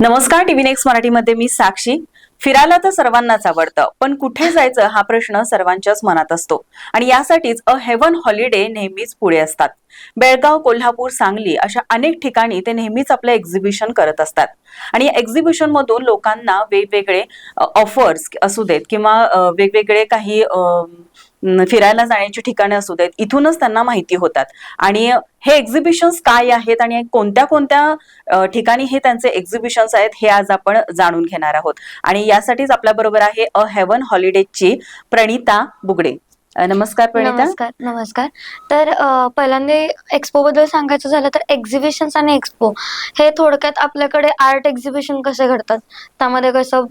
नमस्कार TV next मराठीमध्ये मी साक्षी. फिरायला तर सर्वांनाच आवडतं पण कुठे जायचं हा प्रश्न सर्वांच्याच मनात असतो. आणि यासाठीच अ हेवन हॉलिडे नेहमीच पुढे असतात. बेळगाव कोल्हापूर सांगली अशा अनेक ठिकाणी ते नेहमीच आपलं एक्झिबिशन करत असतात. आणि या एक्झिबिशन मधून लोकांना वेगवेगळे ऑफर्स असू देत किंवा वेगवेगळे काही फिरायला जाण्याची ठिकाणे असू देत इथूनच त्यांना माहिती होतात. आणि हे एक्झिबिशन्स काय आहेत आणि कोणत्या कोणत्या ठिकाणी हे त्यांचे एक्झिबिशन्स आहेत हे आज आपण जाणून घेणार आहोत. आणि यासाठीच आपल्या बरोबर आहे अ हेवन हॉलिडेची प्रणिता बुगडे. नमस्कार प्रणिता. नमस्कार नमस्कार. तर पहिल्यांदा एक्सपो बद्दल सांगायचं झालं तर एक्झिबिशन्स आणि एक्सपो हे थोडक्यात आपल्याकडे आर्ट एक्झिबिशन कसे घडतात? त्यामध्ये कसं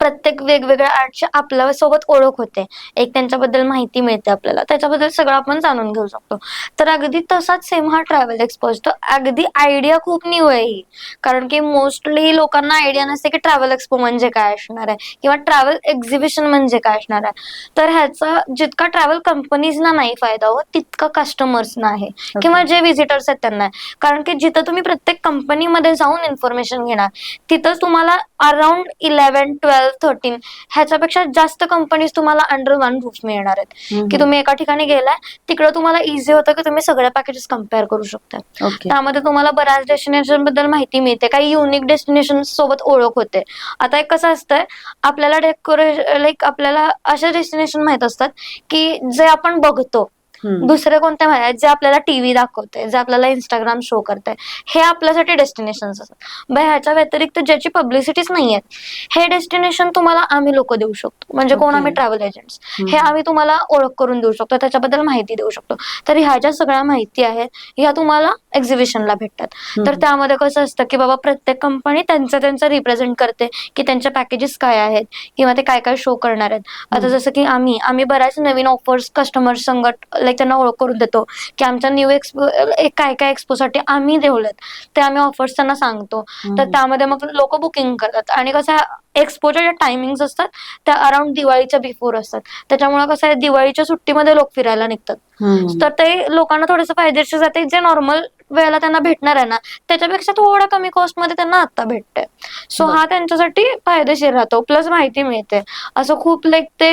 प्रत्येक वेगवेगळ्या आर्टची आपल्यासोबत ओळख होते. एक त्यांच्याबद्दल माहिती मिळते आपल्याला. त्याच्याबद्दल सगळं आपण जाणून घेऊ शकतो. तर अगदी तसाच सेम हा ट्रॅव्हल एक्सपो असतो अगदी आयडिया खूप न्यू आहे ही. कारण की मोस्टली लोकांना आयडिया नसते की ट्रॅव्हल एक्सपो म्हणजे काय असणार आहे. किंवा ट्रॅव्हल एक्झिबिशन म्हणजे काय असणार आहे. तर ह्याचा जितका ट्रॅव्हल कंपनीजना नाही फायदा होत तितका कस्टमर्सना आहे. किंवा जे व्हिजिटर्स आहेत त्यांना. कारण की जिथं तुम्ही प्रत्येक कंपनीमध्ये जाऊन इन्फॉर्मेशन घेणार तिथं तुम्हाला अराउंड इलेव्हन ट्वेल्व थर्टीन ह्याच्यापेक्षा जास्त कंपनीज तुम्हाला अंडर वन रूफ मिळणार आहेत. की तुम्ही एका ठिकाणी गेलाय तिकडं तुम्हाला इझी होतं की तुम्ही सगळ्या पॅकेजेस कंपेअर करू शकता. त्यामध्ये तुम्हाला बऱ्याच डेस्टिनेशनबद्दल माहिती मिळते. काही युनिक डेस्टिनेशन सोबत ओळख होते. आता एक कसं असतंय आपल्याला डेकोरेशन लाईक आपल्याला असे डेस्टिनेशन माहीत असतात की जे आपण बघतो. दुसरे कोणते माहिती आहेत जे आपल्याला टीव्ही दाखवते जे आपल्याला इंस्टाग्राम शो करते हे आपल्यासाठी डेस्टिनेशन असतात ह्याच्या व्यतिरिक्त ज्याची पब्लिसिटीच नाही आहेत हे डेस्टिनेशन तुम्हाला आम्ही लोक देऊ शकतो म्हणजे कोण. आम्ही ट्रॅव्हल एजंट्स. हे आम्ही तुम्हाला ओळख करून देऊ शकतो त्याच्याबद्दल माहिती देऊ शकतो तर ह्या ज्या सगळ्या माहिती आहेत ह्या तुम्हाला एक्झिबिशनला भेटतात तर. त्यामध्ये कसं असतं की बाबा प्रत्येक कंपनी त्यांचं त्यांचं रिप्रेझेंट करते की त्यांच्या पॅकेजेस काय आहेत किंवा ते काय काय शो करणार आहेत आता. जसं की आम्ही आम्ही बऱ्याच नवीन ऑफर्स कस्टमर संगत लाईक त्यांना ओळख करून देतो. की आमच्या न्यू एक्सपो काय काय एक्सपोसाठी आम्ही ठेवलेत ते आम्ही ऑफर्स त्यांना सांगतो. तर. त्यामध्ये मग लोक बुकिंग करतात. आणि कसं एक्सपोच्या ज्या टायमिंग्स असतात त्या अराउंड दिवाळीच्या बिफोर असतात. त्याच्यामुळे कसं आहे दिवाळीच्या सुट्टीमध्ये लोक फिरायला निघतात. तर ते लोकांना थोडंसं फायदेशीर जाते. जे नॉर्मल वेळेला त्यांना भेटणार आहे ना त्याच्यापेक्षा थोड्या कमी कॉस्टमध्ये त्यांना आता भेटते सो. हा त्यांच्यासाठी फायदेशीर राहतो प्लस माहिती मिळते. असं खूप लाईक ते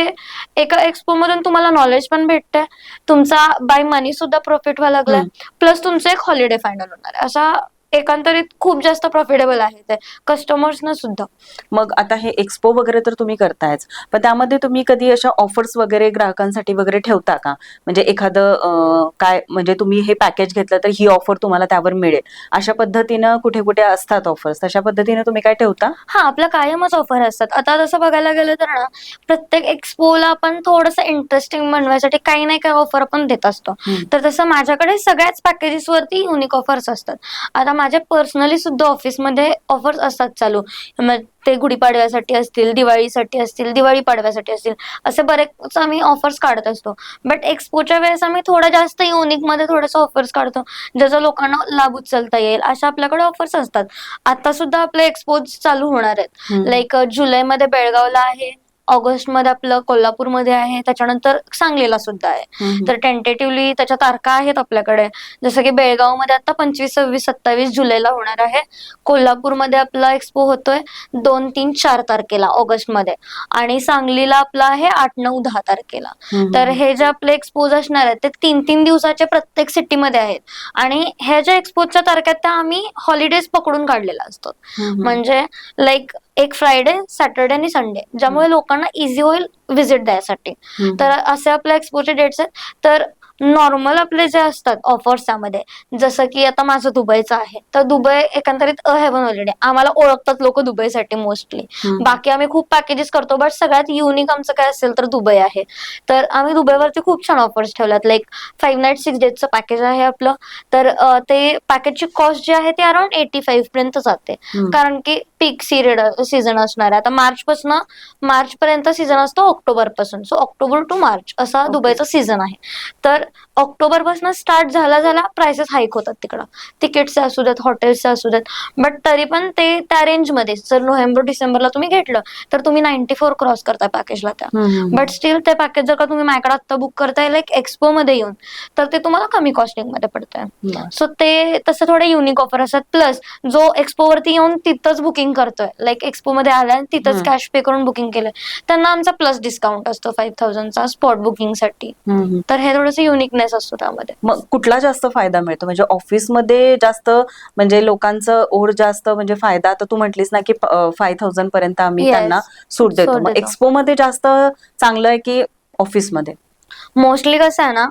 एका एक्सपो मधून तुम्हाला नॉलेज पण भेटते तुमचा बाय मनी सुद्धा प्रॉफिट व्हायला लागलाय. प्लस तुमचं एक हॉलिडे फायनल होणार आहे. असा एकंदरीत खूप जास्त प्रॉफिटेबल आहे ते. कस्टमर्सना सुद्धा. मग आता हे एक्सपो वगैरे तर तुम्ही करतायच पण त्यामध्ये तुम्ही कधी अशा ऑफर्स वगैरे ग्राहकांसाठी वगैरे ठेवता का? म्हणजे एखादं अं, काय म्हणजे तुम्ही हे पॅकेज घेतलं तर ही ऑफर तुम्हाला त्यावर मिळेल. अशा पद्धतीनं कुठे कुठे असतात ऑफर्स तशा पद्धतीने तुम्ही काय ठेवता? हा आपल्या कायमच ऑफर असतात. आता तसं बघायला गेलं तर ना प्रत्येक एक्सपोला आपण थोडंसं इंटरेस्टिंग बनवायसाठी काही नाही काही ऑफर आपण देत असतो. हम्म. तर तसं माझ्याकडे सगळ्याच पॅकेजेस वरती युनिक ऑफर्स असतात. आता माझ्या पर्सनली सुद्धा ऑफिसमध्ये ऑफर्स असतात चालू. ते गुढीपाडव्यासाठी असतील दिवाळीसाठी असतील दिवाळी पाडव्यासाठी असतील असे बरेच आम्ही ऑफर्स काढत असतो. बट एक्सपोच्या वेळेस आम्ही थोडा जास्त युनिकमध्ये थोडंसं ऑफर्स काढतो. ज्याचा लोकांना लाभ उचलता येईल अशा आपल्याकडे ऑफर्स असतात. आता सुद्धा आपले एक्सपोज चालू होणार आहेत. लाईक जुलैमध्ये बेळगावला आहे ऑगस्टमध्ये आपलं कोल्हापूरमध्ये आहे त्याच्यानंतर सांगलीला सुद्धा आहे. तर टेंटेटिव्हली त्याच्या तारखा आहेत आपल्याकडे. जसं की बेळगावमध्ये आता पंचवीस सव्वीस सत्तावीस जुलैला होणार आहे. कोल्हापूरमध्ये आपला एक्सपो होतोय दोन तीन चार तारखेला ऑगस्टमध्ये. आणि सांगलीला आपला आहे आठ नऊ दहा तारखेला. तर हे जे आपले एक्सपोज असणार आहेत ते तीन तीन दिवसाचे प्रत्येक सिटीमध्ये आहेत. आणि ह्या ज्या एक्सपोजच्या तारख्या त्या आम्ही हॉलिडेज पकडून काढलेल्या असतात हम्म. म्हणजे लाईक एक फ्रायडे सॅटर्डे आणि संडे. ज्यामुळे लोकांना इझी होईल व्हिजिट द्यायसाठी. तर असे आपल्या एक्सपोचे डेट्स आहेत. तर नॉर्मल आपले जे असतात ऑफर्स त्यामध्ये जसं की आता माझं दुबईचं आहे. तर दुबई एकंदरीत अ हेवन हॉलिडे आम्हाला ओळखतात लोक दुबईसाठी मोस्टली. बाकी आम्ही खूप पॅकेजेस करतो बट सगळ्यात युनिक आमचं काय असेल तर दुबई आहे. तर आम्ही दुबईवरती खूप छान ऑफर्स ठेवल्यात. लाईक फाईव्ह नाईट सिक्स डेजचं पॅकेज आहे आपलं. तर ते पॅकेजची कॉस्ट जी आहे ती अराउंड एटी फाईव्ह पर्यंत जाते. कारण की पीक सिरियड सीझन असणार आहे. आता मार्च पासून मार्च पर्यंत सीझन असतो ऑक्टोबरपासून सो ऑक्टोबर टू मार्च असा. दुबईचा सीझन आहे. तर ऑक्टोबरपासून स्टार्ट झाला झाला प्राइसेस हाईक होतात तिकडं. तिकीटचे असू देत हॉटेल्सचे असू देत बट तरी पण ते त्या रेंजमध्ये जर नोव्हेंबर डिसेंबरला तुम्ही घेतलं तर तुम्ही नाईन्टी फोर क्रॉस करताय पॅकेजला त्या. बट स्टील ते पॅकेज जर का तुम्ही माझ्याकडे आत्ता बुक करताय लाईक एक्सपो मध्ये येऊन तर ते तुम्हाला कमी कॉस्टिंगमध्ये पडतंय. सो ते तसं थोडे युनिक ऑफर असतात. प्लस जो एक्सपो वरती येऊन तिथंच बुकिंग करतोय लाईक एक्सपो मध्ये आलाय आणि तिथंच. कॅश पे करून बुकिंग केलंय त्यांना आमचा प्लस डिस्काउंट असतो फाईव्ह थाउजंडचा स्पॉट बुकिंगसाठी हम्म. तर हे थोडंसं युनिकनेस असतो त्यामध्ये मग कुठला जास्त फायदा मिळतो म्हणजे ऑफिसमध्ये जास्त म्हणजे लोकांचं ओढ जास्त म्हणजे फायदा आता तू म्हटलीस ना की फाय थाउजंड पर्यंत आम्ही Yes. त्यांना सूट देतो सूट मग देतो. एक्सपो मध्ये जास्त चांगलं आहे की ऑफिसमध्ये मोस्टली कसं आहे ना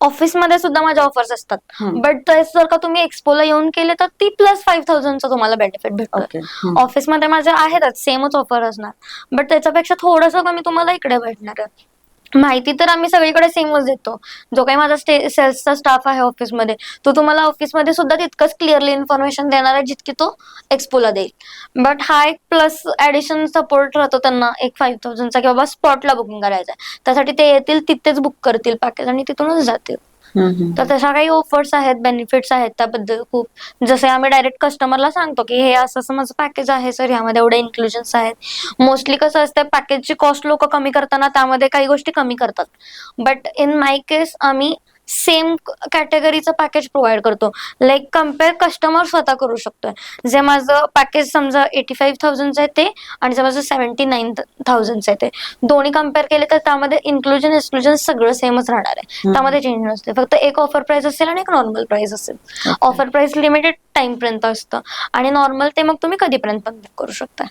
ऑफिसमध्ये सुद्धा माझ्या ऑफर्स असतात. बट तेच जर का तुम्ही एक्सपोला येऊन केले तर ती प्लस फाईव्ह थाउजंडचा तुम्हाला बेनिफिट भेटतो. ओके ऑफिसमध्ये माझे आहेतच सेमच ऑफर असणार. बट त्याच्यापेक्षा थोडंसं कमी तुम्हाला इकडे भेटणार आहे. माहिती तर आम्ही सगळीकडे सेमच देतो. जो काही माझा स्टे सेल्सचा स्टाफ आहे ऑफिसमध्ये तो तुम्हाला ऑफिसमध्ये सुद्धा तितकंच क्लिअरली इन्फॉर्मेशन देणार आहे जितकी तो एक्सपोला देईल. बट हा एक प्लस ऍडिशन सपोर्ट राहतो त्यांना एक फाईव्ह थाउजंडचा किंवा स्पॉटला बुकिंग करायचा आहे त्यासाठी ते येतील तिथेच बुक करतील पॅकेज आणि तिथूनच जातील. तर तशा काही ऑफर्स आहेत बेनिफिट्स आहेत त्याबद्दल खूप. जसे आम्ही डायरेक्ट कस्टमरला सांगतो की हे असं असं माझं पॅकेज आहे सर ह्यामध्ये एवढे इन्क्लुजन्स आहेत. मोस्टली कसं असतं पॅकेजची कॉस्ट लोक कमी करताना त्यामध्ये काही गोष्टी कमी करतात. बट इन माय केस आम्ही सेम कॅटेगरीचं पॅकेज प्रोव्हाइड करतो. लाईक कंपेअर कस्टमर स्वतः करू शकतोय. जे माझं पॅकेज समजा एटी फाईव्ह थाउजंडचं आहे ते आणि जे माझं सेव्हन्टी नाईन थाउजंडचं आहे ते. दोन्ही कंपेअर केले तर त्यामध्ये इन्क्लुजन एक्सक्लुजन सगळं सेमच राहणार आहे. त्यामध्ये चेंज नसते. फक्त एक ऑफर प्राइस असेल आणि एक नॉर्मल प्राइस असेल. ऑफर प्राइस लिमिटेड टाइम पर्यंत असतं. आणि नॉर्मल ते मग तुम्ही कधीपर्यंत पण बुक करू शकता.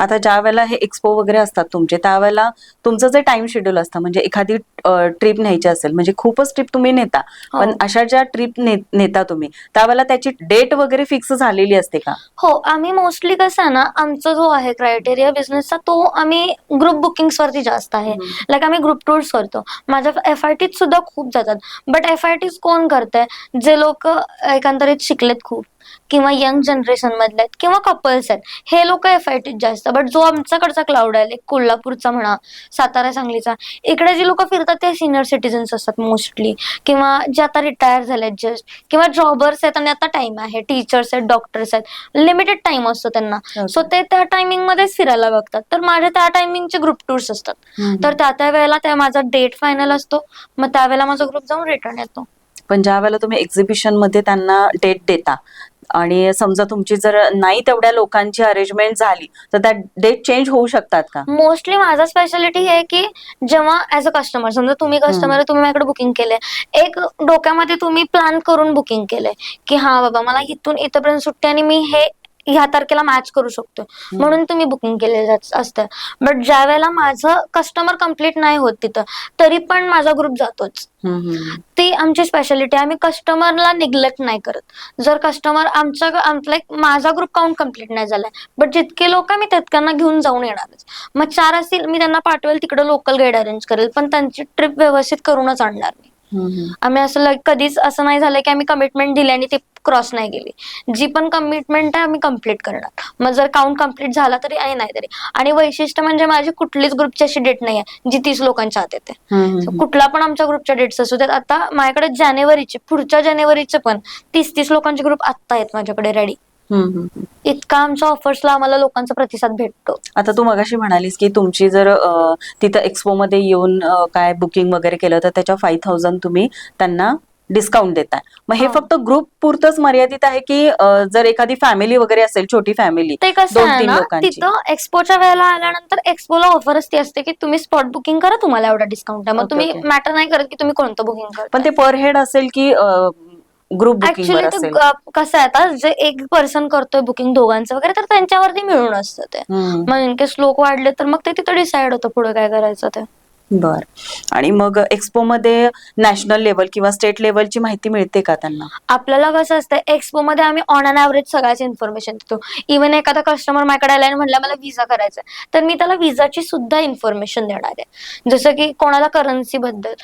आता ज्या वेळेला हे एक्सपो वगैरे असतात तुमचे त्यावेळेला तुमचं जे टाइम शेड्यूल असतं म्हणजे एखादी ट्रिप न्यायची असेल म्हणजे खूपच ट्रिप तुम्ही नेता हो. पण अशा ज्या ट्रिप नेता तुम्ही त्यावेळेला त्याची डेट वगैरे फिक्स झालेली असते का? हो आम्ही मोस्टली कसं आहे ना आमचा जो आहे क्रायटेरिया बिझनेसचा तो आम्ही ग्रुप बुकिंग्स वरती जास्त आहे. लाईक आम्ही ग्रुप टूर्स करतो. माझ्या एफ आय टीत सुद्धा खूप जातात. बट एफ आय टीज कोण करतंय? जे लोक एकंदरीत शिकलेत खूप. किंवा यंग जनरेशन मधले आहेत किंवा कपल्स आहेत हे लोक एफ आय टीत जास्त. बट जो आमच्याकडचा क्लाउड आहे कोल्हापूरचा म्हणा सातारा सांगलीचा इकडे जी लोक फिरतात ते सिनियर सिटीजन्स असतात मोस्टली किंवा जे आता रिटायर झालेत जस्ट किंवा जॉबर्स आहेत आणि आता टाइम आहे टीचर्स आहेत डॉक्टर्स आहेत. लिमिटेड टाइम असतो त्यांना. सो ते त्या टायमिंग मध्येच फिरायला बघतात. तर माझे त्या टायमिंगचे ग्रुप टूर्स असतात. तर त्या त्या वेळेला त्या माझा डेट फायनल असतो. मग त्यावेळेला माझा ग्रुप जाऊन रिटर्न येतो. पण ज्या वेळेला तुम्ही एक्झिबिशनमध्ये त्यांना डेट देता आणि समजा तुमची जर नाही तेवढ्या लोकांची अरेंजमेंट झाली तर त्या डेट चेंज होऊ शकतात का? मोस्टली माझा स्पेशालिटी हे आहे की जेव्हा ऍज अ कस्टमर समजा तुम्ही कस्टमर तुम्ही माझ्याकडे बुकिंग केलंय. एक डोक्यामध्ये तुम्ही प्लॅन करून बुकिंग केलंय की हा बाबा मला इथून इथपर्यंत सुट्टी आणि मी हे ह्या तारखेला मॅच करू शकतो म्हणून तुम्ही बुकिंग केले असतं. बट ज्या वेळेला माझं कस्टमर कंप्लीट नाही होत तिथं तरी पण माझा ग्रुप जातोच. ती आमची स्पेशालिटी आम्ही कस्टमरला निग्लेक्ट नाही करत. जर कस्टमर आमच्या लाईक माझा ग्रुप काउंट कंप्लीट नाही झालाय बट जितके लोक मी तितक्यांना घेऊन जाऊन येणारच. मग चार असतील मी त्यांना पाठवेल तिकडे लोकल गाईड अरेंज करेल पण त्यांची ट्रिप व्यवस्थित करूनच आणणार मी. आम्ही असं कधीच असं नाही झालं की आम्ही कमिटमेंट दिली आणि ती क्रॉस नाही गेली जी पण कमिटमेंट आहे आम्ही कंप्लीट करणार मग जर काउंट कंप्लीट झाला तरी आणि नाही तरी आणि वैशिष्ट्य म्हणजे माझी कुठलीच ग्रुपची अशी डेट नाही आहे जी तीस लोकांच्या आत येते. कुठला पण आमच्या ग्रुपच्या डेट्स असू देत आता माझ्याकडे जानेवारीचे पुढच्या जानेवारीचे पण तीस तीस लोकांचे ग्रुप आत्ता आहेत माझ्याकडे रेडी. इतका आमच्या ऑफर्सला आम्हाला लोकांचा प्रतिसाद भेटतो आता तू मगाशी म्हणालीस की तुमची जर तिथं एक्सपो मध्ये येऊन काय बुकिंग वगैरे केलं तर त्याच्या फाईव्ह थाउजंड तुम्ही त्यांना डिस्काउंट देताय मग हे हा. फक्त ग्रुप पुरतच मर्यादित आहे की जर एखादी फॅमिली वगैरे असेल छोटी फॅमिली ते कसं. तिथं एक्सपोच्या वेळेला आल्यानंतर एक्सपोला ऑफरच ती असते की तुम्ही स्पॉट बुकिंग करा तुम्हाला एवढा डिस्काउंट आहे मग तुम्ही. मॅटर नाही करत की तुम्ही कोणतं बुकिंग करा पण ते पर हेड असेल की ग्रुप बुकिंग ऍक्च्युली ते असेल. ग- कसं आहे आता जे एक पर्सन करतोय बुकिंग दोघांचं वगैरे तर त्यांच्यावरती मिळून असतं ते. हम्म. मग इनकेस लोक वाढले तर मग ते तिथं डिसाईड होतं पुढे काय करायचं ते. बर. आणि मग एक्सपो मध्ये नॅशनल लेवल किंवा स्टेट लेवलची माहिती मिळते का त्यांना? आपल्याला कसं असतं एक्सपो मध्ये आम्ही ऑन अन ऍव्हरेज सगळ्याची इन्फॉर्मेशन देतो. इव्हन एखादा कस्टमर माझ्याकडे आला आणि म्हणला मला विजा करायचा आहे, तर मी त्याला विजाची सुद्धा इन्फॉर्मेशन देणार आहे. जसं की कोणाला करन्सी बद्दल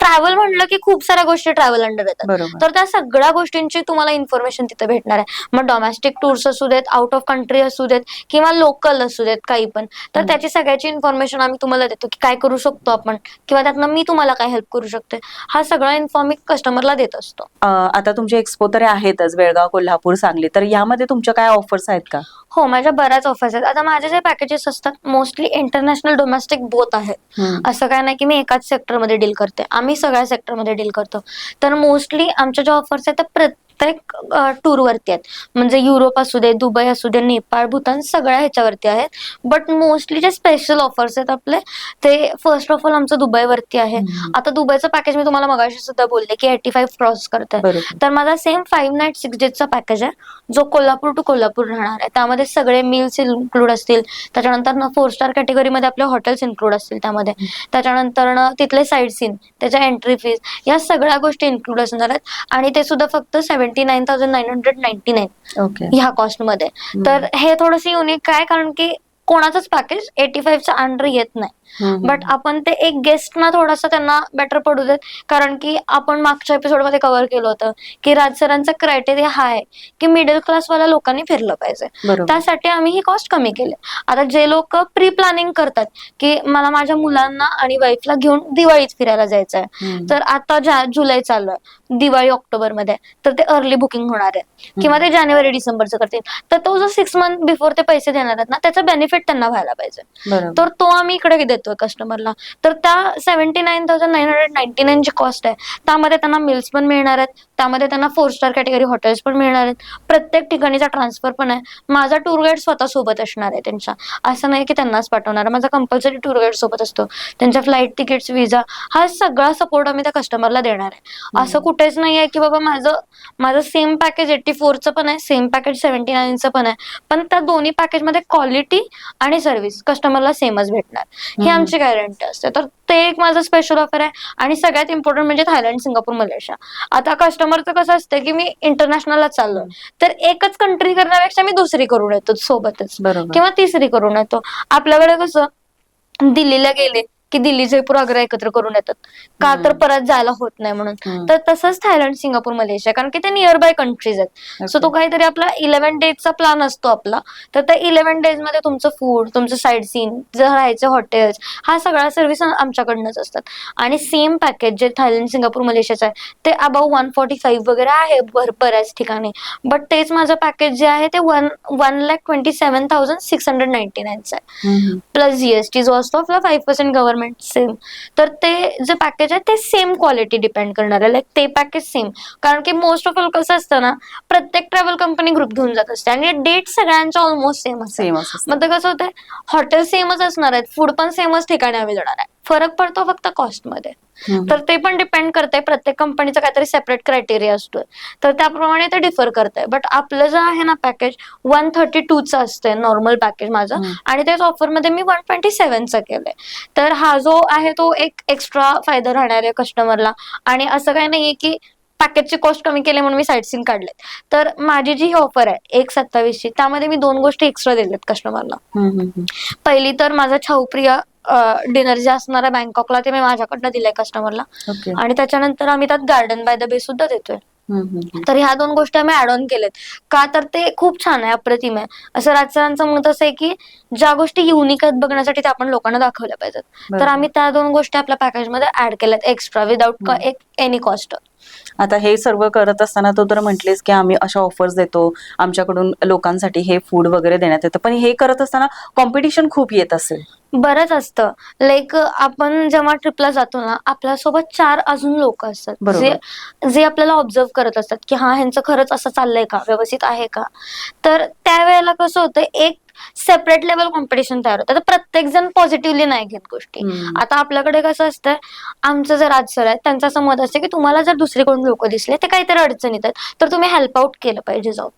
ट्रॅव्हल म्हणलं की खूप साऱ्या गोष्टी ट्रॅव्हल अंडर येतात. तर त्या सगळ्या गोष्टींची तुम्हाला इन्फॉर्मेशन तिथे भेटणार आहे. मग डोमेस्टिक टूर्स असू देत आउट ऑफ कंट्री असू देत किंवा लोकल असू देत काही पण. तर. त्याची सगळ्याची इन्फॉर्मेशन आम्ही तुम्हाला देतो की काय करू शकतो आपण किंवा त्यातनं मी तुम्हाला काय हेल्प करू शकते. हा सगळा इन्फॉर्म कस्टमरला देत असतो. आता तुमचे एक्सपो तर आहेतच बेळगाव कोल्हापूर सांगली. तर यामध्ये तुमच्या काय ऑफर्स आहेत का? हो माझ्या बऱ्याच ऑफर्स आहेत. आता माझे जे पॅकेजेस असतात मोस्टली इंटरनॅशनल डोमेस्टिक बोथ आहेत. असं काय नाही की मी एकाच सेक्टरमध्ये डील करते. आम्ही सगळ्या सेक्टरमध्ये डील करतो. तर मोस्टली आमच्या ज्या ऑफर्स आहेत त्या प्रत्येक टूर वरती आहेत. म्हणजे युरोप असू दे दुबई असू दे नेपाळ भूतान सगळ्या ह्याच्यावरती आहेत. बट मोस्टली जे स्पेशल ऑफर्स आहेत आपले ते फर्स्ट ऑफ ऑल आमचं दुबईवरती आहे. आता दुबईचं पॅकेज मी तुम्हाला मगाशी सुद्धा बोलले की एटी फाईव्ह क्रॉस करते बरोबर. तर माझा सेम फाईव्ह नाईट सिक्स डेजचा पॅकेज आहे जो कोल्हापूर टू कोल्हापूर राहणार आहे. त्यामध्ये सगळे मील्स इन्क्लूड असतील. त्याच्यानंतर ना फोर स्टार कॅटेगरीमध्ये आपले हॉटेल्स इन्क्लूड असतील त्यामध्ये. त्याच्यानंतर तिथले साईड सीन त्याच्या एंट्री फीज या सगळ्या गोष्टी इन्क्लूड असणार आहेत. आणि ते सुद्धा फक्त seventy nine thousand nine hundred ninety nine okay. ह्या कॉस्टमध्ये. तर हे थोडंसं युनिक आहे कारण की कोणाचंच पॅकेज एटी फाईव्हच्या अंडर येत नाही. बट आपण ते एक गेस्टना थोडासा त्यांना बेटर पडू देत. कारण की आपण मागच्या एपिसोडमध्ये कव्हर केलं होतं की राज सरांचा क्रायटेरिया हा आहे की मिडल क्लासवाल्या लोकांनी फिरलं पाहिजे. त्यासाठी आम्ही ही कॉस्ट कमी केली. आता जे लोक प्री प्लॅनिंग करतात की मला माझ्या मुलांना आणि वाईफला घेऊन दिवाळीत फिरायला जायचं आहे. तर आता जुलै चालू आहे दिवाळी ऑक्टोबरमध्ये तर ते अर्ली बुकिंग होणार आहे. किंवा ते जानेवारी डिसेंबरचं करतील. तर तो जो सिक्स मंथ बिफोर ते पैसे देणार आहेत ना त्याचा बेनिफिट त्यांना व्हायला पाहिजे. तर तो आम्ही इकडे देतोय कस्टमरला तर त्या seventy nine thousand nine hundred ninety nine जी कॉस्ट आहे. त्यामध्ये त्यांना मिल्स पण मिळणार आहेत. त्यामध्ये त्यांना फोर स्टार कॅटेगरी हॉटेल्स पण मिळणार आहेत. प्रत्येक ठिकाणीचा ट्रान्सफर पण आहे. माझा टूर गाईड स्वतः सोबत असणार आहे त्यांच्या. असं नाही की त्यांनाच पाठवणार. माझा कंपल्सरी टूर गाईड सोबत असतो. त्यांच्या फ्लाईट तिकीट्स विजा हा सगळा सपोर्ट आम्ही त्या कस्टमरला देणार आहे. असं कुठेच नाही आहे की बाबा माझं माझं सेम पॅकेज एट्टी फोरचं पण आहे सेम पॅकेज सेव्हन्टी नाईनचं पण आहे. पण त्या दोन्ही पॅकेजमध्ये क्वालिटी आणि सर्व्हिस कस्टमरला सेमच भेटणार. ही. आमची गॅरंटी असते. तर ते एक माझं स्पेशल ऑफर आहे. आणि सगळ्यात इम्पॉर्टंट म्हणजे थायलंड सिंगापूर मलेशिया. आता कस्टमरचं कसं असतं की मी इंटरनॅशनलला चाललोय. तर एकच कंट्री करण्यापेक्षा मी दुसरी करून येतो सोबतच. बरोबर. किंवा तिसरी करून येतो. आपल्याकडे कसं दिल्लीला गेले की दिल्ली जयपूर आग्रा एकत्र करून येतात का तर. परत जायला होत नाही म्हणून. तर तसंच थायलंड सिंगापूर मलेशिया कारण की ते नियर बाय कंट्रीज आहेत सो. तो काहीतरी आपला इलेव्हन डेजचा प्लॅन असतो आपला तर त्या इलेव्हन डेजमध्ये तुमचं फूड तुमचं साईड सीन जर राहायचे हॉटेल्स हा सगळा सर्व्हिस आमच्याकडनंच असतात आणि सेम पॅकेज जे थायलंड सिंगापूर मलेशियाचं आहे ते अबाव वन फॉर्टी फाईव्ह वगैरे आहे बऱ्याच ठिकाणी बट तेच माझं पॅकेज जे आहे ते one one lakh twenty seven thousand six hundred ninety नाईनचं आहे. प्लस जीएसटी जो असतो आपला फाईव्ह पर्सेंट गव्हर्नमेंट सेम तर ते जे पॅकेज आहे ते सेम क्वालिटी डिपेंड करणार आहे. लाईक ते पॅकेज सेम कारण की मोस्ट ऑफ ऑल कसं असतं ना प्रत्येक ट्रॅव्हल कंपनी ग्रुप घेऊन जात असते. आणि डेट सगळ्यांच्या ऑलमोस्ट सेम असते मग ते कसं होतंय हॉटेल सेमच असणार आहेत. फूड पण सेमच ठिकाणी आम्ही देणार आहे. फरक पडतो फक्त कॉस्टमध्ये. हम्म. तर ते पण डिपेंड करतंय. प्रत्येक कंपनीचा काहीतरी सेपरेट क्रायटेरिया असतोय. तर त्याप्रमाणे ते डिफर करतंय. बट आपलं जे आहे ना पॅकेज वन थर्टी टूचं असतंय नॉर्मल पॅकेज माझं. आणि त्याच ऑफरमध्ये मी वन ट्वेंटी सेव्हनचं केलंय. तर हा जो आहे तो एक एक्स्ट्रा फायदा राहणार आहे कस्टमरला आणि असं काही नाहीये की पॅकेजची कॉस्ट कमी केली म्हणून मी साईड सीन काढले तर माझी जी ही ऑफर आहे एक सत्तावीसची त्यामध्ये मी दोन गोष्टी एक्स्ट्रा दिल्यात कस्टमरला. पहिली तर माझा छाऊप्रिय डिनर जे असणार आहे बँकॉकला ते मी माझ्याकडनं दिलंय कस्टमरला ओके आणि त्याच्यानंतर आम्ही त्यात गार्डन बाय द बे सुद्धा देतोय. हम्म, हम्म, हम्म. तर ह्या दोन गोष्टी आम्ही ऍड ऑन केलेत. का तर ते खूप छान आहे अप्रतिम आहे. असं राजसरांचं मत असं आहे की ज्या गोष्टी युनिक आहेत बघण्यासाठी त्या आपण लोकांना दाखवल्या पाहिजेत. तर बरोबर. आम्ही त्या दोन गोष्टी आपल्या पॅकेजमध्ये ऍड केल्यात एक्स्ट्रा हम्म. एक एनी कॉस्ट आता हे सर्व करत असताना तो तर म्हटलेस की आम्ही अशा ऑफर्स देतो. आमच्याकडून लोकांसाठी हे फूड वगैरे देण्यात येतं. पण हे करत असताना कॉम्पिटिशन खूप येत असेल. बरंच असतं. लाईक आपण जेव्हा ट्रिपला जातो ना आपल्यासोबत चार अजून लोक असतात. बरोबर. जे जे आपल्याला ऑब्झर्व करत असतात की हा ह्यांचं खरंच असं चाललंय का? व्यवस्थित आहे का? तर त्यावेळेला कसं होतं एक सेपरेट लेवल कॉम्पिटिशन तयार होतं. तर प्रत्येक जण पॉझिटिव्हली नाही घेत गोष्टी. आता आपल्याकडे कसं असतं आमचं जे राज सर आहे त्यांचं असं मत असतं की तुम्हाला जर दुसरीकडून लोक दिसले ते काहीतरी अडचणीत आहेत तर तुम्ही हेल्प आउट केलं पाहिजे जाऊन.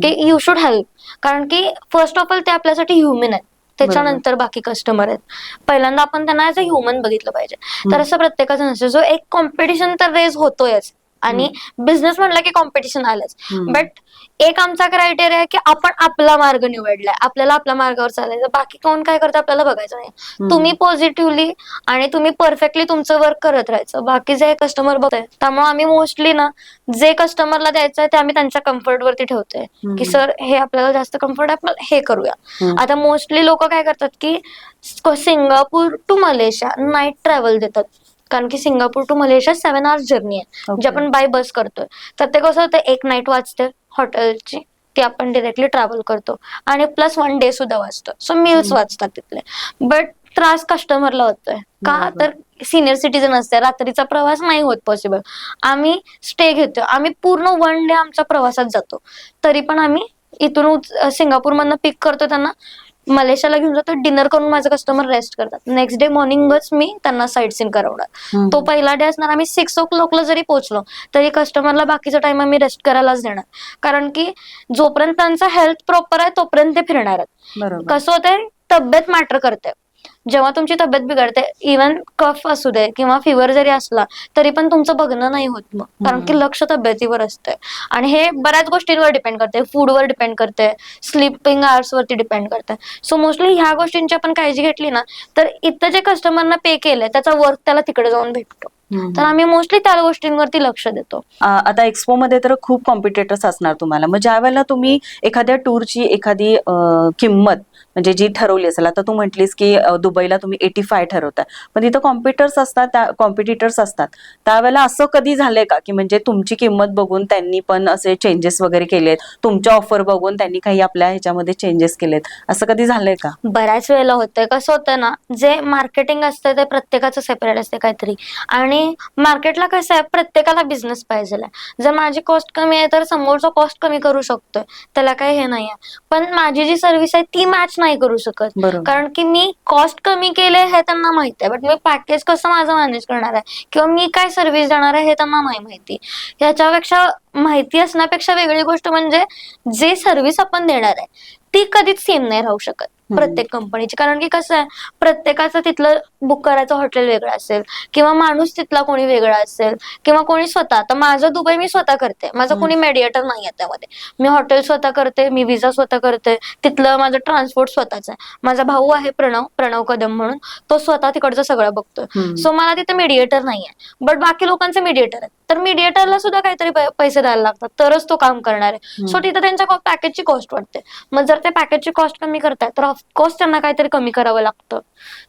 की यू शुड हेल्प कारण की फर्स्ट ऑफ ऑल ते आपल्यासाठी ह्युमन आहेत. त्याच्यानंतर बाकी कस्टमर आहेत. पहिल्यांदा आपण त्यांना ऍज अ ह्युमन बघितलं पाहिजे. तर असं प्रत्येकाचं नसतं. जो एक कॉम्पिटिशन तर रेज होतोयच. आणि बिझनेस म्हणलं की कॉम्पिटिशन आलंच. बट एक आमचा क्रायटेरिया आहे की आपण आपला मार्ग निवडलाय. आपल्याला आपल्या मार्गावर चालायचं बाकी कोण काय करतं आपल्याला बघायचं नाही. तुम्ही पॉझिटिव्हली आणि तुम्ही परफेक्टली तुमचं वर्क करत राहायचं. बाकी जे कस्टमर बघताय त्यामुळे आम्ही मोस्टली ना जे कस्टमरला द्यायचं आहे ते आम्ही त्यांच्या कम्फर्ट वरती ठेवतोय. की सर हे आपल्याला जास्त कम्फर्ट आहे आपण हे करूया. आता मोस्टली लोक काय करतात की Singapore to Malaysia night travel देतात. कारण की Singapore to Malaysia seven hours journey आहे. जे आपण बाय बस करतोय. तर ते कसं होतं एक नाईट वाचते हॉटेलची ती आपण डिरेक्टली ट्रॅव्हल करतो. आणि प्लस वन डे सुद्धा वाचतो सो मील्स. वाचतात तिथले. बट त्रास कस्टमरला होतोय. का. तर सिनियर सिटीजन असते. रात्रीचा प्रवास नाही होत पॉसिबल आम्ही स्टे घेतो आम्ही पूर्ण वन डे आमच्या प्रवासात जातो. तरी पण आम्ही इथून सिंगापूर मधनं पिक करतो त्यांना मलेशियाला घेऊन जातो. डिनर करून माझे कस्टमर रेस्ट करतात. नेक्स्ट डे मॉर्निंगच मी त्यांना साईट सीन करवणार. तो पहिला डे असणार. आम्ही सिक्स ओ क्लॉकला जरी पोहोचलो तरी कस्टमरला बाकीचा टाइम आम्ही रेस्ट करायलाच देणार. कारण की जोपर्यंत त्यांचा हेल्थ प्रॉपर आहे तोपर्यंत ते फिरणार आहेत. कसं होतंय? तब्येत मॅटर करते. जेव्हा तुमची तब्येत बिघडते इवन कफ असू दे किंवा फिवर जरी असला तरी पण तुमचं बघणं नाही होत मग. कारण की. लक्ष तब्येतीवर असतंय. आणि हे बऱ्याच गोष्टींवर डिपेंड करते फूडवर डिपेंड करते स्लीपिंग आवर्स वरती डिपेंड करते सो मोस्टली ह्या गोष्टींची आपण काळजी घेतली ना तर इथं जे कस्टमरना पे केलंय त्याचा वर्क त्याला तिकडे जाऊन भेटतो. तर आम्ही मोस्टली त्या गोष्टींवरती लक्ष देतो. आता एक्सपो मध्ये तर खूप कॉम्पिटेटर्स असणार तुम्हाला. मग ज्या वेळेला तुम्ही एखाद्या टूरची एखादी किंमत म्हणजे जी ठरवली असेल आता तू म्हटलीस की दुबईला तुम्ही एटी फाय ठरवताय. पण तिथं कॉम्प्युटर्स असतात त्या कॉम्पिटिटर्स असतात. त्यावेळेला असं कधी झालंय का? की म्हणजे तुमची किंमत बघून त्यांनी पण असे चेंजेस वगैरे केलेत. तुमच्या ऑफर बघून त्यांनी काही आपल्या ह्याच्यामध्ये चेंजेस केलेत. असं कधी झालंय का? बऱ्याच वेळेला होतंय. कसं होतं ना जे मार्केटिंग असतं ते प्रत्येकाचं सेपरेट असते काहीतरी. आणि मार्केटला कसं आहे प्रत्येकाला बिझनेस पाहिजे जर माझी कॉस्ट कमी आहे तर समोरचा कॉस्ट कमी करू शकतोय. त्याला काही हे नाही आहे. पण माझी जी सर्व्हिस आहे ती मॅच नाही करू शकत. बरोबर. कारण की मी कॉस्ट कमी केले हे त्यांना माहिती आहे. बट मी पॅकेज कसं माझं मॅनेज करणार आहे? किंवा मी काय सर्व्हिस देणार आहे हे त्यांना नाही माहिती. याच्यापेक्षा माहिती असण्यापेक्षा वेगळी गोष्ट म्हणजे जे सर्व्हिस आपण देणार आहे ती कधीच सेम नाही राहू शकत. प्रत्येक कंपनीची कारण की कसं आहे प्रत्येकाचं तिथलं बुक करायचं हॉटेल वेगळं असेल किंवा माणूस तिथला कोणी वेगळा असेल किंवा कोणी स्वतः. तर माझं दुबई मी स्वतः करते. माझं कोणी मेडिएटर नाही आहे त्यामध्ये. मी हॉटेल स्वतः करते मी विजा स्वतः करते. तिथलं माझं ट्रान्सपोर्ट स्वतःच आहे. माझा भाऊ आहे प्रणव प्रणव कदम म्हणून. तो स्वतः तिकडचं सगळं बघतोय. सो मला तिथे मीडिएटर नाहीये बट बाकी लोकांचे मीडिएटर आहेत तर मीडिएटरला सुद्धा काहीतरी पैसे द्यायला लागतात. तरच तो काम करणार आहे. सो तिथे त्यांच्या पॅकेजची कॉस्ट वाढते. मग जर ते पॅकेजची कॉस्ट कमी करतायत तर ऑफकोर्स त्यांना काहीतरी कमी करावं लागतं.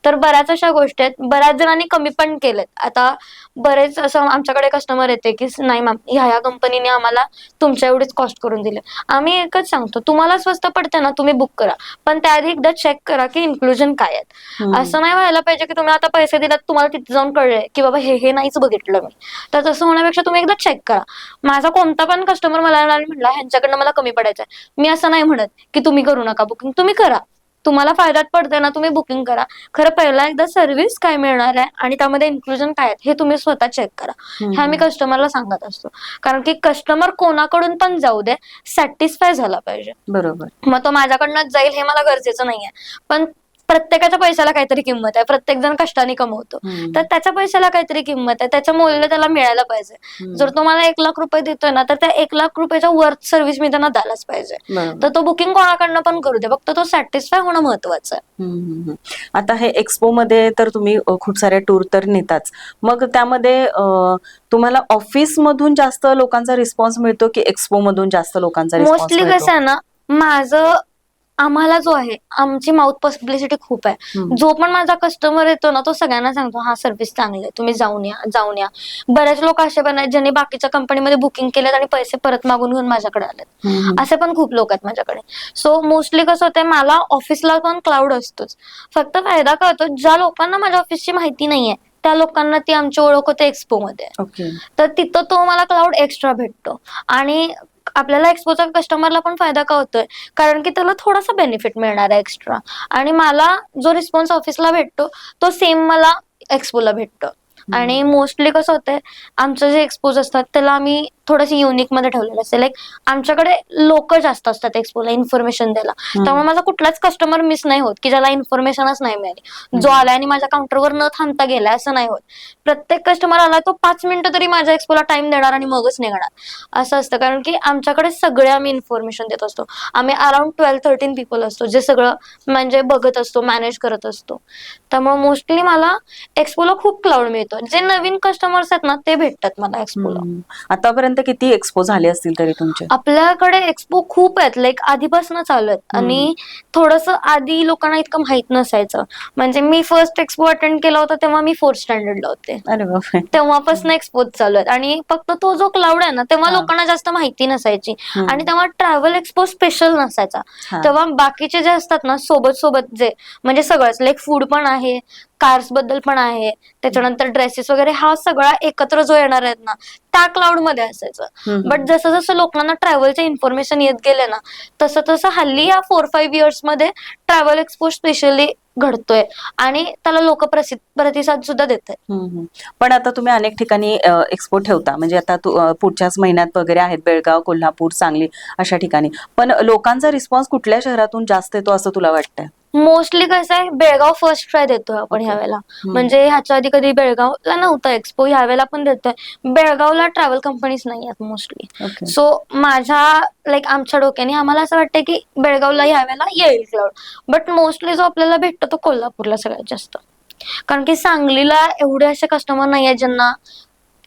तर बऱ्याच अशा गोष्टी आहेत. बऱ्याच जणांनी कमी पण केलेत. आता बरेच असं आमच्याकडे कस्टमर येते की नाही मॅम ह्या ह्या कंपनीने आम्हाला तुमच्या एवढीच कॉस्ट करून दिले. आम्ही एकच सांगतो तुम्हाला स्वस्त पडते ना तुम्ही बुक करा. पण त्याआधी एकदा चेक करा की इन्क्लुजन काय आहेत. असं नाही व्हायला पाहिजे की तुम्ही आता पैसे दिलात तुम्हाला तिथे जाऊन कळले की बाबा हे हे नाहीच बघितलं मी. तर तसं होण्यापेक्षा तुम्ही एकदा चेक करा. माझा कोणता पण कस्टमर मला म्हणला ह्यांच्याकडनं मला कमी पडायचं आहे मी असं नाही म्हणत की तुम्ही करू नका बुकिंग तुम्ही करा. तुम्हाला फायद्यात पडते ना तुम्ही बुकिंग करा. खरं पहिला एकदा सर्व्हिस काय मिळणार आहे आणि त्यामध्ये इन्क्लुजन काय आहे हे तुम्ही स्वतः चेक करा. हे आम्ही कस्टमरला सांगत असतो. कारण की कस्टमर कोणाकडून पण जाऊ दे सॅटिस्फाय झाला पाहिजे. बरोबर. मग तो माझ्याकडनं जाईल हे मला गरजेचं नाहीये. पण प्रत्येकाच्या पैशाला काहीतरी किंमत आहे. प्रत्येक जण कष्टाने कमवतो. तर त्याच्या पैशाला काहीतरी किंमत आहे. त्याचं मूल्य त्याला मिळायला पाहिजे. जर तो मला एक लाख रुपये देतोय ना तर त्या एक लाख रुपयाच्या वर्थ सर्व्हिस मी त्यांना द्यायलाच पाहिजे. तर तो बुकिंग कोणाकडनं पण करू दे. फक्त तो सॅटिस्फाय होणं महत्वाचं आहे. आता हे एक्सपो मध्ये तर तुम्ही खूप साऱ्या टूर तर नेताच. मग त्यामध्ये तुम्हाला ऑफिस मधून जास्त लोकांचा रिस्पॉन्स मिळतो की एक्सपो मधून जास्त लोकांचा मोस्टली कसं आहे ना माझं आम्हाला जो आहे आमची माउथ पब्लिसिटी खूप आहे. जो पण माझा कस्टमर येतो ना तो सगळ्यांना सांगतो हा सर्व्हिस चांगली आहे तुम्ही जाऊन या जाऊन या. बरेच लोक असे पण आहेत ज्यांनी बाकीच्या कंपनीमध्ये बुकिंग केलेत आणि पैसे परत मागून घेऊन माझ्याकडे आलेत. असे पण खूप लोक आहेत माझ्याकडे. सो मोस्टली कसं होतंय मला ऑफिसला पण क्लाउड असतोच. फक्त फायदा काय होतो ज्या लोकांना माझ्या ऑफिसची माहिती नाहीये त्या लोकांना ती आमची ओळख होते एक्सपो मध्ये. तर तिथं तो मला क्लाउड एक्स्ट्रा भेटतो. आणि आपल्याला एक्सपोचा कस्टमरला पण फायदा का होतोय? कारण की त्याला थोडासा बेनिफिट मिळणार आहे एक्स्ट्रा आणि मला जो रिस्पॉन्स ऑफिसला भेटतो तो सेम मला एक्सपोला भेटतो. आणि मोस्टली कसं होतंय आमचं जे एक्सपोज असतात त्याला आम्ही थोडंसं युनिकमध्ये ठेवलेलं असते. लाईक आमच्याकडे लोक जास्त असतात एक्सपोला इन्फॉर्मेशन द्यायला. त्यामुळे माझा कुठलाच कस्टमर मिस नाही होत की ज्याला इन्फॉर्मेशनच नाही मिळाली. जो आलाय आणि माझ्या काउंटरवर न थांबता गेलाय असं नाही होत. प्रत्येक कस्टमर आला तो पाच मिनिटं तरी माझ्या एक्सपोला टाइम देणार आणि मगच निघणार. असं असतं. कारण की आमच्याकडे सगळे आम्ही इन्फॉर्मेशन देत असतो. आम्ही अराउंड ट्वेल्व थर्टीन पीपल असतो जे सगळं म्हणजे बघत असतो मॅनेज करत असतो. त्यामुळे मोस्टली मला एक्सपोला खूप क्लाउड मिळतो. जे नवीन कस्टमर्स आहेत ना ते भेटतात मला एक्सपोला हम्म. आतापर्यंत किती एक्सपो झाले असतील तरी तुमचे? आपल्याकडे एक्सपो खूप आहेत. लाईक आधीपासून चालू आहेत. आणि थोडस आधी लोकांना इतकं माहीत नसायचं. म्हणजे मी फर्स्ट एक्सपो अटेंड केला होता तेव्हा मी फोर्थ स्टँडर्डला होते. अरे बापरे. तेव्हापासून एक्सपोज चालू आहेत. आणि फक्त तो जो क्लाउड आहे ना तेव्हा हा. लोकांना जास्त माहिती नसायची. हम्म. आणि तेव्हा ट्रॅव्हल एक्सपो स्पेशल नसायचा. हा. तेव्हा बाकीचे जे असतात ना सोबत सोबत जे म्हणजे सगळंच. लाईक फूड पण आहे. कार्सबद्दल पण आहे. त्याच्यानंतर ड्रेसेस वगैरे हा सगळा एकत्र जो येणार आहेत ना त्या क्लाउडमध्ये असायचं. बट जसं जसं लोकांना ट्रॅव्हलचे इन्फॉर्मेशन येत गेले ना तसं तसं हल्ली या फोर फाईव्ह इयर्समध्ये ट्रॅव्हल एक्सपो स्पेशली घडतोय. आणि त्याला लोक प्रतिसाद सुद्धा देत. पण आता तुम्ही अनेक ठिकाणी एक्सपो ठेवता. म्हणजे आता पुढच्याच महिन्यात वगैरे आहेत बेळगाव कोल्हापूर सांगली अशा ठिकाणी. पण लोकांचा रिस्पॉन्स कुठल्या शहरातून जास्त येतो असं तुला वाटतंय? मोस्टली कसं आहे बेळगाव फर्स्ट ट्राय देतोय आपण. ह्यावेळेला. म्हणजे ह्याच्या आधी कधी बेळगावला नव्हता एक्सपो ह्यावेळेला पण देतोय. बेळगावला ट्रॅव्हल कंपनीज नाही आहेत मोस्टली सो माझ्या लाईक आमच्या डोक्याने आम्हाला असं वाटतंय की बेळगावला ह्यावेळेला येईल क्लाउड बट मोस्टली जो आपल्याला भेटतो तो कोल्हापूरला सगळ्यात जास्त. कारण की सांगलीला एवढे असे कस्टमर नाही आहेत ज्यांना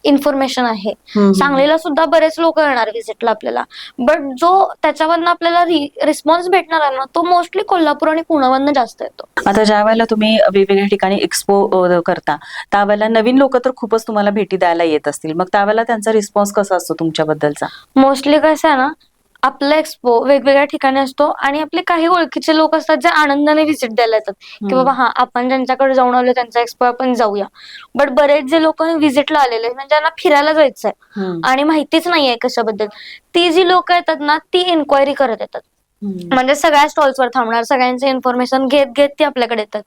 इन्फॉर्मेशन आहे. सांगलीला सुद्धा बरेच लोक येणार व्हिजिटला आपल्याला. बट जो त्याच्यावरनं आपल्याला रिस्पॉन्स भेटणार आहे ना तो मोस्टली कोल्हापूर आणि पुण्यावरनं जास्त येतो. आता ज्या वेळेला तुम्ही वेगवेगळ्या ठिकाणी एक्सपो करता त्यावेळेला नवीन लोक तर खूपच तुम्हाला भेटी द्यायला येत असतील. मग त्यावेळेला त्यांचा रिस्पॉन्स कसा असतो तुमच्याबद्दलचा? मोस्टली कसं आहे ना आपला एक्सपो वेगवेगळ्या ठिकाणी असतो आणि आपले काही ओळखीचे लोक असतात जे आनंदाने व्हिजिट द्यायला येतात की बाबा हा आपण ज्यांच्याकडे जाऊन आलो त्यांचा एक्सपो आपण जाऊया बट बरेच जे लोक व्हिजिटला आलेले आहेत, म्हणजे ज्यांना फिरायला जायचंय. आणि माहितीच नाहीये कशाबद्दल ती जी लोक येतात ना ती इन्क्वायरी करत येतात. म्हणजे सगळ्या स्टॉल्सवर थांबणार सगळ्यांचे इन्फॉर्मेशन घेत घेत ती आपल्याकडे येतात.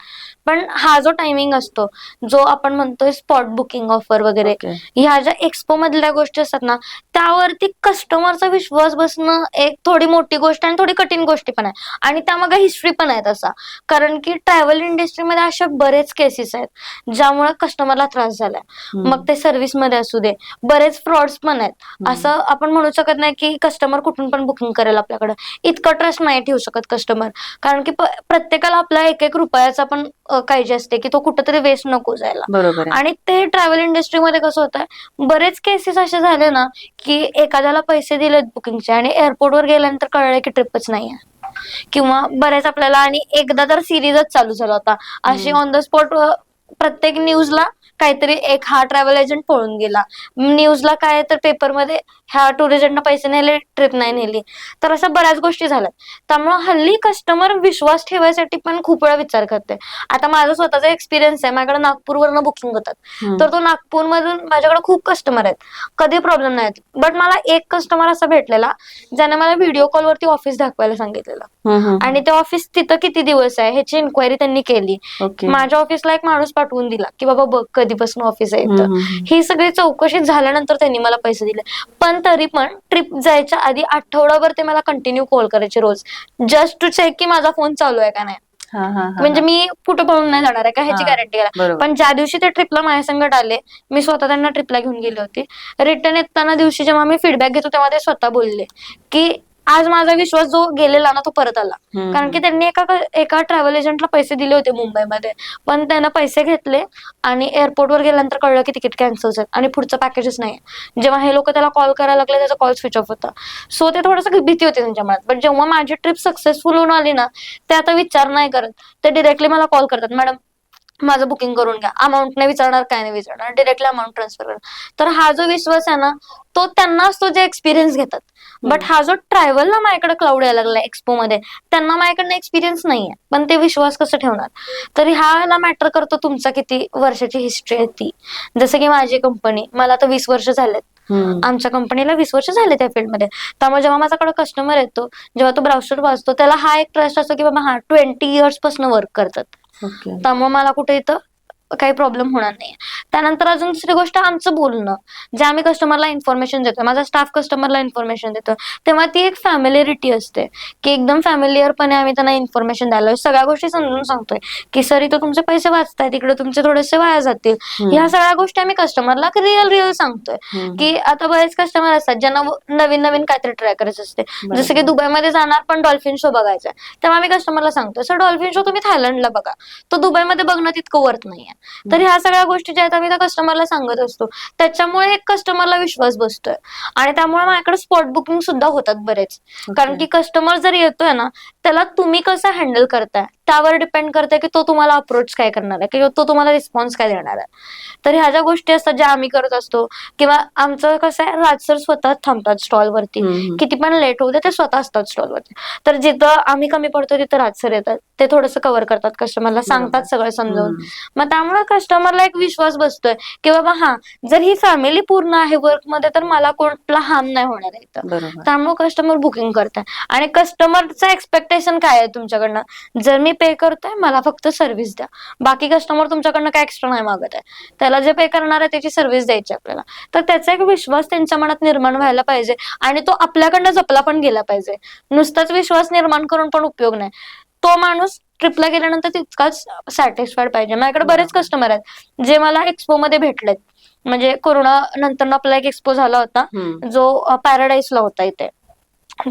पण हा जो टायमिंग असतो जो आपण म्हणतोय स्पॉट बुकिंग ऑफर वगैरे. ह्या ज्या एक्सपो मधल्या गोष्टी असतात ना त्यावरती कस्टमरचा विश्वास बसणं एक थोडी मोठी गोष्ट आणि थोडी कठीण गोष्टी पण आहे. आणि त्यामागे हिस्ट्री पण आहे तसा कारण की ट्रॅव्हल इंडस्ट्रीमध्ये असे बरेच केसेस आहेत ज्यामुळे कस्टमरला त्रास झालाय. मग ते सर्व्हिसमध्ये असू दे बरेच फ्रॉड्स पण आहेत. असं आपण म्हणू शकत नाही की कस्टमर कुठून पण बुकिंग करेल आपल्याकडे. इतकं ट्रस्ट नाही ठेवू शकत कस्टमर कारण की प्रत्येकाला आपला एक एक रुपयाचा पण काळजी असते की तो कुठेतरी वेस्ट नको जायला. बरोबर आणि ते ट्रॅव्हल इंडस्ट्रीमध्ये कसं होतं बरेच केसेस असे झाले ना की एखाद्याला पैसे दिलेत बुकिंगचे आणि एअरपोर्टवर गेल्यानंतर कळलं की ट्रिपच नाही आहे किंवा बरेच आपल्याला आणि एकदा तर सिरीजच चालू झाला होता. अशी ऑन द स्पॉट प्रत्येक न्यूजला काहीतरी एक हा ट्रॅव्हल एजंट पळून गेला. न्यूजला काय तर पेपरमध्ये ह्या टुरिस्टनं पैसे नेले ट्रिप नाही नेली. तर अशा बऱ्याच गोष्टी झाल्यात. त्यामुळे हल्ली कस्टमर विश्वास ठेवायसाठी पण खूप वेळा विचार करते. आता माझा स्वतःचा एक्सपिरियन्स आहे. माझ्याकडे नागपूरवरनं बुकिंग होतात. तर तो नागपूरमधून माझ्याकडे खूप कस्टमर आहेत. कधी प्रॉब्लेम नाही बट मला एक कस्टमर असा भेटलेला ज्याने मला व्हिडिओ कॉलवरती ऑफिस दाखवायला सांगितलेलं. आणि ते ऑफिस तिथं किती दिवस आहे ह्याची इन्क्वायरी त्यांनी केली. माझ्या ऑफिसला एक माणूस पाठवून दिला की बाबा बघ कधीपासून ऑफिस हम्म. ही सगळी चौकशी झाल्यानंतर त्यांनी मला पैसे दिले पण तरी पण ट्रिप जायच्या आधी आठवडाभर ते मला कंटिन्यू कॉल करायचे रोज जस्ट टू चेक की माझा फोन चालू आहे का नाही म्हणजे. मी कुठं पळून नाही जाणार आहे का ह्याची गॅरंटी करा बरोबर. पण ज्या दिवशी ते ट्रिपला माझ्या संगत आले मी स्वतः त्यांना ट्रिपला घेऊन गेली होती रिटर्न येताना दिवशी जेव्हा मी फीडबॅक घेतो तेव्हा ते स्वतः बोलले की आज माझा विश्वास जो गेलेला ना तो परत आला. कारण की त्यांनी एका एका ट्रॅव्हल एजंटला पैसे दिले होते मुंबईमध्ये. पण त्यानं पैसे घेतले आणि एअरपोर्टवर गेल्यानंतर कळलं की तिकीट कॅन्सल आहेत आणि पुढचं पॅकेजच नाही जेव्हा हे लोक त्याला कॉल करायला लागले त्याचा कॉल स्विच ऑफ होता. सो ते थोडंसं भीती होती त्यांच्या मनात. पण जेव्हा माझी ट्रिप सक्सेसफुल होऊन आली ना ते आता विचार नाही करत. ते डिरेक्टली मला कॉल करतात. मॅडम माझं बुकिंग करून घ्या. अमाऊंट नाही विचारणार काय नाही विचारणार. डिरेक्टली अमाऊंट ट्रान्सफर करणार तर हा जो विश्वास आहे ना तो त्यांनाच तो जे एक्सपिरियन्स घेतात. बट हा जो ट्रॅव्हलला माझ्याकडे क्लाउड यायला लागला एक्सपो मध्ये त्यांना माझ्याकडनं एक्सपिरियन्स नाहीये. पण ते विश्वास कसं ठेवणार? तरी ह्याला मॅटर करतो तुमचा किती वर्षाची हिस्ट्री आहे ती. जसं की माझी कंपनी मला तर वीस वर्ष झालेत. आमच्या कंपनीला वीस वर्ष झाले त्या फील्डमध्ये त्यामुळे जेव्हा माझ्याकडे कस्टमर येतो जेव्हा तो ब्राउझर वाचतो त्याला हा एक ट्रस्ट असतो की बाबा हा ट्वेंटी इयर्सपासून वर्क करतात. त्यामुळे मला कुठे इथं काही प्रॉब्लेम होणार नाही त्यानंतर अजून दुसरी गोष्ट आमचं बोलणं. जे आम्ही कस्टमरला इन्फॉर्मेशन देतो माझा स्टाफ कस्टमरला इन्फॉर्मेशन देतो तेव्हा ती एक फॅमिलिरिटी असते. की एकदम फॅमिलियरपणे आम्ही त्यांना इन्फॉर्मेशन द्यायला सगळ्या गोष्टी समजून सांगतोय. की सर इथं तुमचे पैसे वाचतायत. इकडे तुमचे थोडेसे वाया जातील. ह्या सगळ्या गोष्टी आम्ही कस्टमरला रिअल रिअल सांगतोय. की आता बरेच कस्टमर असतात. ज्यांना नवीन नवीन काहीतरी ट्राय करायचं असते. जसं की दुबईमध्ये जाणार पण डॉल्फिन शो बघायचा तेव्हा आम्ही कस्टमरला सांगतो सर डॉल्फिन शो तुम्ही थायलंडला बघा. तो दुबईमध्ये बघणं तितकं वर्थ नाहीये. तर ह्या सगळ्या गोष्टी ज्या आहेत आम्ही त्या कस्टमरला सांगत असतो. त्याच्यामुळे एक कस्टमरला विश्वास बसतोय. आणि त्यामुळे माझ्याकडे स्पॉट बुकिंग सुद्धा होतात बरेच. कारण की कस्टमर जर येतोय ना त्याला तुम्ही कसं हँडल करताय? त्यावर डिपेंड करते की तो तुम्हाला अप्रोच काय करणार आहे किंवा तो तुम्हाला रिस्पॉन्स काय देणार आहे. तर ह्या ज्या गोष्टी असतात ज्या आम्ही करत असतो किंवा आमचं कसं आहे राजसर स्वतः थांबतात स्टॉलवरती. किती पण लेट होऊ दे ते स्वतः असतात स्टॉलवरती तर जिथं आम्ही कमी पडतो तिथं राजसर येतात. ते थोडंसं कव्हर करतात कस्टमरला सांगतात सगळं समजावून. मग त्यामुळे कस्टमरला एक विश्वास बसतोय की बाबा हा जर ही फॅमिली पूर्ण आहे वर्कमध्ये तर मला कोणला हार्म नाही होणार आहे इथं. त्यामुळे कस्टमर बुकिंग करताय आणि कस्टमरचं एक्सपेक्टेशन काय आहे तुमच्याकडनं? जर मी पे करतोय मला फक्त सर्व्हिस द्या. बाकी कस्टमर तुमच्याकडनं काय एक्स्ट्रा नाही मागत आहे. त्याला जे पे करणार आहे त्याची सर्व्हिस द्यायची आपल्याला. तर त्याचा एक विश्वास त्यांच्या मनात निर्माण व्हायला पाहिजे आणि तो आपल्याकडनं जपला पण गेला पाहिजे. नुसताच विश्वास निर्माण करून पण उपयोग नाही. तो माणूस ट्रिपला गेल्यानंतर तितकाच सॅटिस्फाईड पाहिजे. माझ्याकडे बरेच कस्टमर आहेत जे मला एक्सपो मध्ये भेटलेत. म्हणजे कोरोना नंतर आपला एक एक्सपो झाला होता. जो पॅराडाईसला होता इथे.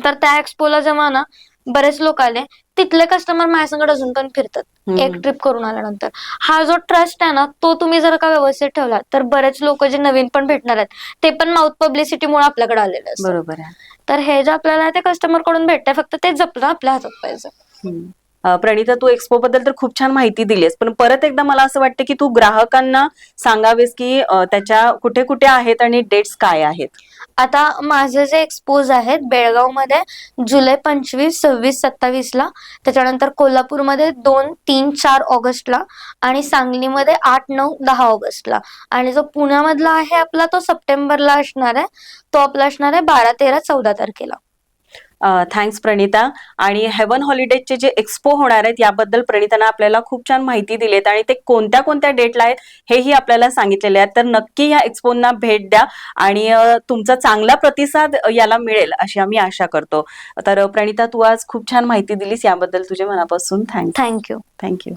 तर त्या एक्सपोला जेव्हा ना बरेच लोक आले. तिथले कस्टमर माझ्यासंगड अजून पण फिरतात. एक ट्रिप करून आल्यानंतर. हा जो ट्रस्ट आहे ना तो तुम्ही जर का व्यवस्थित ठेवला तर बरेच लोक जे नवीन पण भेटणार आहेत ते पण माउथ पब्लिसिटीमुळे आपल्याकडे आलेले असतात. बरोबर आहे. तर हे जे आपल्याला ते कस्टमरकडून भेटतंय फक्त ते जपणं आपल्या हातात पाहिजे. हम्म. अ, प्रणिता तू एक्सपो बद्दल तर खूप छान माहिती दिलीस पण परत एकदा मला असं वाटतं की तू ग्राहकांना सांगावेस की अ, त्याच्या कुठे कुठे आहेत आणि डेट्स काय आहेत? आता माझे जे एक्सपोज आहेत बेळगावमध्ये जुलै पंचवीस सव्वीस सत्तावीसला त्याच्यानंतर कोल्हापूरमध्ये दोन तीन चार ऑगस्टला आणि सांगलीमध्ये आठ नऊ दहा ऑगस्टला आणि जो पुण्यामधला आहे आपला तो सप्टेंबरला असणार आहे. तो आपला असणार आहे बारा तेरा चौदा तारखेला. थँक्स प्रणिता. आणि हेवन हॉलिडेजचे जे एक्सपो होणार आहेत याबद्दल प्रणितानं आपल्याला खूप छान माहिती दिलीत आणि ते कोणत्या कोणत्या डेटला आहेत हेही आपल्याला सांगितलेले आहेत. तर नक्की या एक्सपोना भेट द्या आणि तुमचा चांगला प्रतिसाद याला मिळेल अशी आम्ही आशा करतो. तर प्रणिता तू आज खूप छान माहिती दिलीस याबद्दल तुझे मनापासून. Thanks thank you thank you